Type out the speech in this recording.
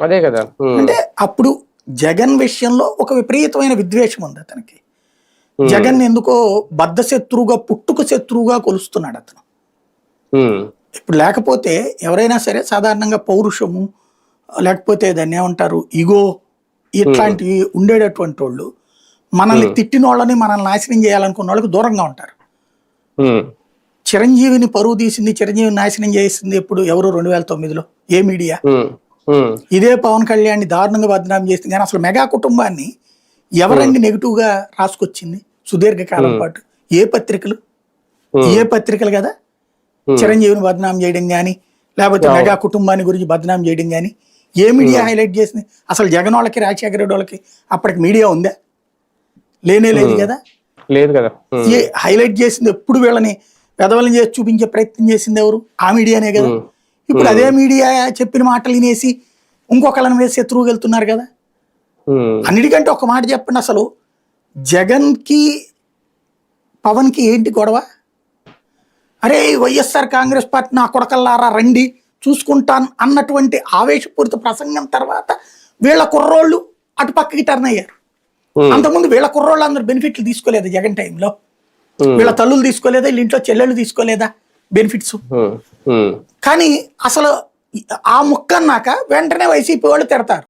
అదే కదా. అంటే అప్పుడు జగన్ విషయంలో ఒక విపరీతమైన విద్వేషం ఉంది అతనికి. జగన్ ఎందుకో బద్ధ శత్రువుగా పుట్టుక శత్రువుగా కొలుస్తున్నాడు అతను. ఇప్పుడు లేకపోతే ఎవరైనా సరే సాధారణంగా పౌరుషము లేకపోతే దాన్ని ఏమంటారు ఇగో ఇట్లాంటివి ఉండేటటువంటి వాళ్ళు మనల్ని తిట్టిన వాళ్ళని మనల్ని నాశనం చేయాలనుకున్న వాళ్ళకి దూరంగా ఉంటారు. చిరంజీవిని పరువు తీసింది చిరంజీవిని నాశనం చేసింది ఎప్పుడు? ఎవరు? రెండు వేల తొమ్మిదిలో? ఏ మీడియా? ఇదే పవన్ కళ్యాణ్ దారుణంగా బదనాం చేసింది. కానీ అసలు మెగా కుటుంబాన్ని ఎవరండి నెగిటివ్గా రాసుకొచ్చింది? సుదీర్ఘకాలం పాటు. ఏ పత్రికలు? ఏ పత్రికలు కదా? చిరంజీవిని బదనాం చేయడం కానీ లేకపోతే మెగా కుటుంబాన్ని గురించి బదనాం చేయడం కానీ ఏ మీడియా హైలైట్ చేసింది? అసలు జగన్ వాళ్ళకి రాజశేఖర రెడ్డి వాళ్ళకి అప్పటికి మీడియా ఉందా? లేనే లేదు కదా? లేదు కదా. హైలైట్ చేసింది ఎప్పుడు వీళ్ళని పెదవులను చేసి చూపించే ప్రయత్నం చేసింది ఎవరు? ఆ మీడియానే కదా? ఇప్పుడు అదే మీడియా చెప్పిన మాటలు వినేసి ఇంకొకళ్ళని వేసి శత్రువు వెళ్తున్నారు కదా. అన్నిటికంటే ఒక మాట చెప్పండి అసలు. జగన్కి పవన్కి ఏంటి గొడవ? అరే వైఎస్ఆర్ కాంగ్రెస్ పార్టీ నా కొడకల్లారా రండి చూసుకుంటాను అన్నటువంటి ఆవేశపూరిత ప్రసంగం తర్వాత వీళ్ళ కుర్రోళ్ళు అటు పక్కకి టర్న్ అయ్యారు. అంతకుముందు వీళ్ళ కుర్రోళ్ళు అందరూ బెనిఫిట్లు తీసుకోలేదు జగన్ టైంలో వీళ్ళ తల్లులు తీసుకోలేదా? వీళ్ళ ఇంట్లో చెల్లెళ్ళు తీసుకోలేదా? బెనిఫిట్స్. కానీ అసలు ఆ ముక్క అన్నాక వెంటనే వైసీపీ వాళ్ళు తిడతారు